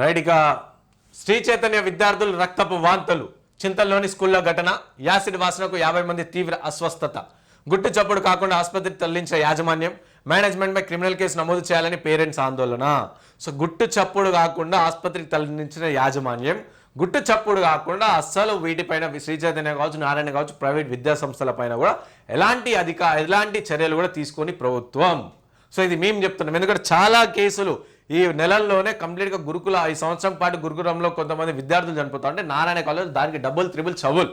Right ఇక శ్రీ చైతన్య విద్యార్థులు రక్తపు వాంతులు. చింతల్లోని స్కూల్లో ఘటన యాసిడ్ వాసనకు యాభై మంది తీవ్ర అస్వస్థత. గుట్టు చప్పుడు కాకుండా ఆసుపత్రికి తరలించిన యాజమాన్యం మేనేజ్మెంట్ పై క్రిమినల్ కేసు నమోదు చేయాలని పేరెంట్స్ ఆందోళన. సో గుట్టు చప్పుడు కాకుండా ఆసుపత్రికి తరలించిన యాజమాన్యం గుట్టు చప్పుడు కాకుండా అస్సలు వీటిపైన శ్రీ చైతన్య కావచ్చు నారాయణ కావచ్చు ప్రైవేట్ విద్యా సంస్థల పైన కూడా ఎలాంటి అధిక ఎలాంటి చర్యలు కూడా తీసుకొని ప్రభుత్వం. సో ఇది మేము చెప్తున్నాం. ఎందుకంటే చాలా కేసులు ఈ నెలల్లోనే కంప్లీట్గా గురుకుల ఈ సంవత్సరం పాటు గురుకులంలో కొంతమంది విద్యార్థులు చనిపోతారు అంటే నారాయణ కాలేజ్ దానికి డబుల్ త్రిబుల్ చవుల్.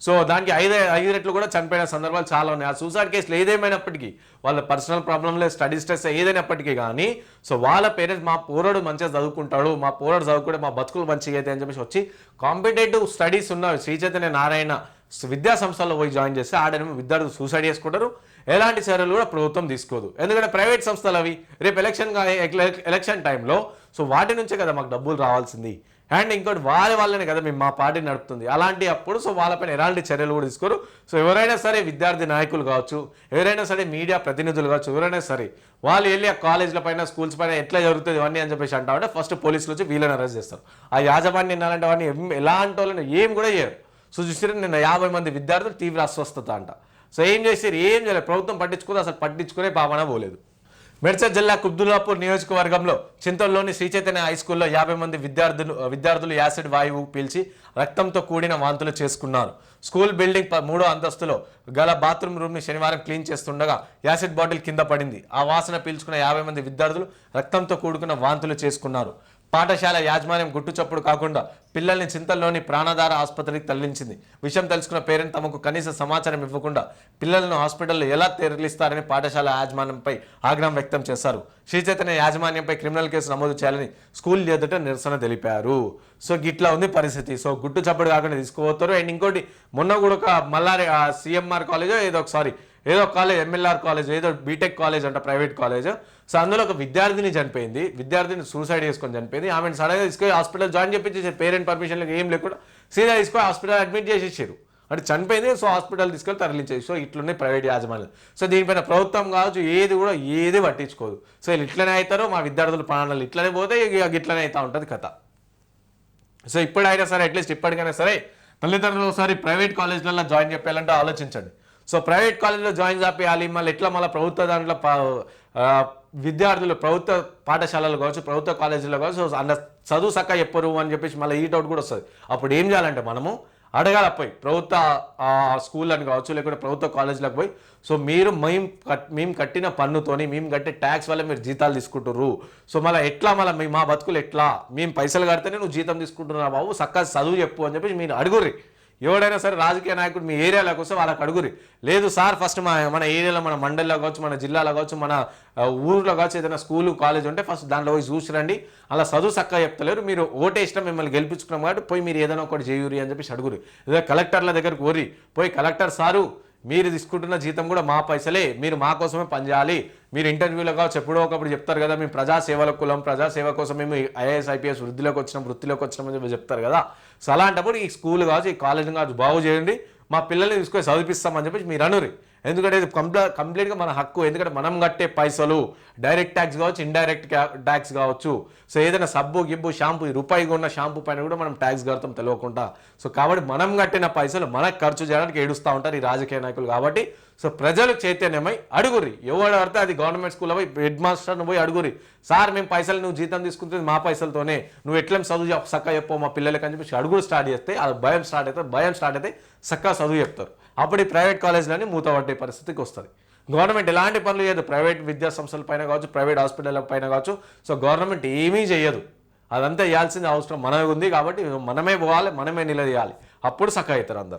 సో దానికి ఐదు ఐదు రెట్లు కూడా చనిపోయిన సందర్భాలు చాలా ఉన్నాయి. ఆ సూసైడ్ కేసులు ఏదేమైనప్పటికీ వాళ్ళ పర్సనల్ ప్రాబ్లంలే స్టడీ స్ట్రెస్ ఏదైనప్పటికీ కానీ సో వాళ్ళ పేరెంట్స్ మా పోరాడు మంచిగా చదువుకుంటాడు మా పోరాడు చదువుకుంటే మా బతుకులు మంచిగా అయితే అని చెప్పేసి వచ్చి కాంపిటేటివ్ స్టడీస్ ఉన్న శ్రీ చైతన్య నారాయణ విద్యా సంస్థల్లో పోయి జాయిన్ చేస్తే ఆడనేమో విద్యార్థులు సూసైడ్ చేసుకుంటారు. ఎలాంటి చర్యలు కూడా ప్రభుత్వం తీసుకోదు. ఎందుకంటే ప్రైవేట్ సంస్థలు అవి రేపు ఎలక్షన్ ఎలక్షన్ టైంలో సో వాటి నుంచే కదా మాకు డబ్బులు రావాల్సింది. అండ్ ఇంకోటి వాళ్ళ వాళ్ళనే కదా మేము మా పార్టీ నడుపుతుంది. అలాంటి అప్పుడు సో వాళ్ళపైన ఎలాంటి చర్యలు కూడా తీసుకోరు. సో ఎవరైనా సరే విద్యార్థి నాయకులు కావచ్చు ఎవరైనా సరే మీడియా ప్రతినిధులు కావచ్చు ఎవరైనా సరే వాళ్ళు వెళ్ళి ఆ కాలేజ్ల పైన స్కూల్స్ పైన ఎట్లా జరుగుతుంది ఇవన్నీ అని చెప్పేసి అంటామంటే ఫస్ట్ పోలీసులు వచ్చి వీళ్ళని అరెస్ట్ చేస్తారు. ఆ యాజమాన్యం ఎలాంటి వాడిని ఎం- ఎలాంటి వాళ్ళని ఏం కూడా చేయరు. సో చూసారా నిన్న యాభై మంది విద్యార్థులు తీవ్ర అస్వస్థత అంట. సో ఏం చేశారు ఏం చేయలేదు. ప్రభుత్వం పట్టించుకోదు అసలు పట్టించుకునే పాపన పోలేదు. మెడ్చల్ జిల్లా కుబ్దుల్లాపూర్ నియోజకవర్గంలో చింతల్లోని శ్రీ చైతన్య హై స్కూల్లో యాభై మంది విద్యార్థులు విద్యార్థులు యాసిడ్ వాయువు పీల్చి రక్తంతో కూడిన వాంతులు చేసుకున్నారు. స్కూల్ బిల్డింగ్ ప- మూడో అంతస్తులో గల బాత్రూమ్ రూమ్ని శనివారం క్లీన్ చేస్తుండగా యాసిడ్ బాటిల్ కింద పడింది. ఆ వాసన పీల్చుకున్న యాభై మంది విద్యార్థులు రక్తంతో కూడుకున్న వాంతులు చేసుకున్నారు. పాఠశాల యాజమాన్యం గుట్టు చప్పుడు కాకుండా పిల్లల్ని చింతల్లోని ప్రాణాధార ఆసుపత్రికి తరలించింది. విషయం తెలుసుకున్న పేరెంట్ తమకు కనీస సమాచారం ఇవ్వకుండా పిల్లలను హాస్పిటల్లో ఎలా తరలిస్తారని పాఠశాల యాజమాన్యంపై ఆగ్రహం వ్యక్తం చేశారు. శ్రీ చైతన్య యాజమాన్యంపై క్రిమినల్ కేసు నమోదు చేయాలని స్కూల్ ఎదుట నిరసన తెలిపారు. సో గిట్లా ఉంది పరిస్థితి. సో గుట్టు చప్పుడు కాకుండా తీసుకుపోతారు. అండ్ ఇంకోటి మొన్న కూడా ఒక మల్లారి సిఎంఆర్ కాలేజో ఏదో ఒక సారీ ఏదో కాలేజ్ ఎంఎల్ఆర్ కాలేజ్ ఏదో బీటెక్ కాలేజ్ అంట ప్రైవేట్ కాలేజ్. సో అందులో ఒక విద్యార్థిని చనిపోయింది. విద్యార్థిని సూసైడ్ చేసుకొని చనిపోయింది. ఆమెను సడన్గా తీసుకొని హాస్పిటల్ జాయిన్ చేయించేసి పేరెంట్ పర్మిషన్ ఏం లేకుండా సీదా తీసుకొని హాస్పిటల్ అడ్మిట్ చేసేసారు. అంటే చనిపోయింది సో హాస్పిటల్ తీసుకెళ్ళి తరలించేసి సో ఇట్లున్నాయి ప్రైవేట్ యాజమాన్యం సో దీనిపైన ప్రభుత్వం కావచ్చు ఏది కూడా ఏది పట్టించుకోదు. సో వీళ్ళు ఇట్లనే అవుతారో మా విద్యార్థుల ప్రాణాలు ఇట్లనే పోతే ఇక ఇట్లనే అవుతా ఉంటుంది కథ. సో ఇప్పుడైనా సరే అట్లీస్ట్ ఇప్పటికైనా సరే తల్లిదండ్రులు ఒకసారి ప్రైవేట్ కాలేజ్లలో జాయిన్ చెప్పాలంటే ఆలోచించండి. సో ప్రైవేట్ కాలేజ్లో జాయిన్ చేయాలి మళ్ళీ ఎట్లా మళ్ళీ ప్రభుత్వ దాంట్లో విద్యార్థులు ప్రభుత్వ పాఠశాలలు కావచ్చు ప్రభుత్వ కాలేజీలో కావచ్చు అన్న చదువు సక్క చెప్పరు అని చెప్పేసి మళ్ళీ ఈ డౌట్ కూడా వస్తుంది. అప్పుడు ఏం చేయాలంటే మనము అడగాల పోయి ప్రభుత్వ స్కూల్ స్కూళ్ళని కావచ్చు లేకుంటే ప్రభుత్వ కాలేజీలకు పోయి సో మీరు మేము కట్ మేము కట్టిన పన్నుతోని మేము కట్టే ట్యాక్స్ వల్ల మీరు జీతాలు తీసుకుంటుర్రు. సో మళ్ళీ ఎట్లా మళ్ళీ మా బతుకులు ఎట్లా? మేము పైసలు కడితేనే నువ్వు జీతం తీసుకుంటున్నావు బాబు చక్కగా చదువు చెప్పు అని చెప్పేసి మీరు అడుగుర్రి. ఎవడైనా సరే రాజకీయ నాయకుడు మీ ఏరియాలోకి వస్తే వాళ్ళకి అడుగురి. లేదు సార్ ఫస్ట్ మా మన ఏరియాలో మన మండలిలో కావచ్చు మన జిల్లాలో కావచ్చు మన ఊరిలో ఊర్లో కావచ్చు ఏదైనా స్కూలు కాలేజ్ ఉంటే ఫస్ట్ దాంట్లో పోయి చూసిరండి. అలా చదువు చక్కగా చెప్తలేరు. మీరు ఓటేసినా మిమ్మల్ని గెలిపించుకున్నాం కాబట్టి పోయి మీరు ఏదైనా ఒకటి చేయూరి అని చెప్పేసి అడుగురు. ఏదో కలెక్టర్ల దగ్గరకు కోరి పోయి కలెక్టర్ సారు మీరు తీసుకుంటున్న జీతం కూడా మా పైసలే. మీరు మా కోసమే పనిచేయాలి. మీరు ఇంటర్వ్యూలో కావచ్చు ఎప్పుడో ఒకప్పుడు చెప్తారు కదా మేము ప్రజాసేవల కులం ప్రజాసేవ కోసం మేము ఐఏఎస్ ఐపీఎస్ వృద్ధిలోకి వచ్చినాం వృత్తిలోకి వచ్చినామని చెప్పి చెప్తారు కదా. సో అలాంటప్పుడు ఈ స్కూల్ కావచ్చు ఈ కాలేజ్ కావచ్చు బాగు చేయండి మా పిల్లల్ని తీసుకొని చదివిస్తామని చెప్పేసి మీరు అనురి ఎందుకంటే ఇది కంప్లీ కంప్లీట్గా మన హక్కు. ఎందుకంటే మనం కట్టే పైసలు డైరెక్ట్ ట్యాక్స్ కావచ్చు ఇండైరెక్ట్ ట్యాక్స్ కావచ్చు. సో ఏదైనా సబ్బు గిబ్బు షాంపూ ఈ రూపాయి కొన్న షాంపూ పైన కూడా మనం ట్యాక్స్ కడతాం తెలియకుండా. సో కాబట్టి మనం కట్టిన పైసలు మనకు ఖర్చు చేయడానికి ఏడుస్తూ ఉంటారు ఈ రాజకీయ నాయకులు కాబట్టి. సో ప్రజలు చైతన్యమై అడుగురి. ఎవడు పడితే అది గవర్నమెంట్ స్కూల్లో పోయి హెడ్ మాస్టర్ను పోయి అడుగురి. సార్ మేము పైసలు నువ్వు జీతం తీసుకుంటుంది మా పైసలతోనే నువ్వు ఎట్లా చదువు చెప్- చక్కగా చెప్పు మా పిల్లలకి అని చెప్పి అడుగులు స్టార్ట్ చేస్తే అది భయం స్టార్ట్ అవుతుంది భయం స్టార్ట్ అయితే చక్కగా చదువు చెప్తారు. అప్పుడు ఈ ప్రైవేట్ కాలేజీలని మూత పట్టే పరిస్థితికి వస్తుంది. గవర్నమెంట్ ఎలాంటి పనులు చేయదు. ప్రైవేట్ విద్యా సంస్థల పైన కావచ్చు ప్రైవేట్ హాస్పిటల్ పైన కావచ్చు. సో గవర్నమెంట్ ఏమీ చేయదు అదంతా చేయాల్సింది అవసరం. మనమే ఉంది కాబట్టి మనమే పోవాలి మనమే నిలదీయాలి. అప్పుడు సక్క అవుతారు అందరు.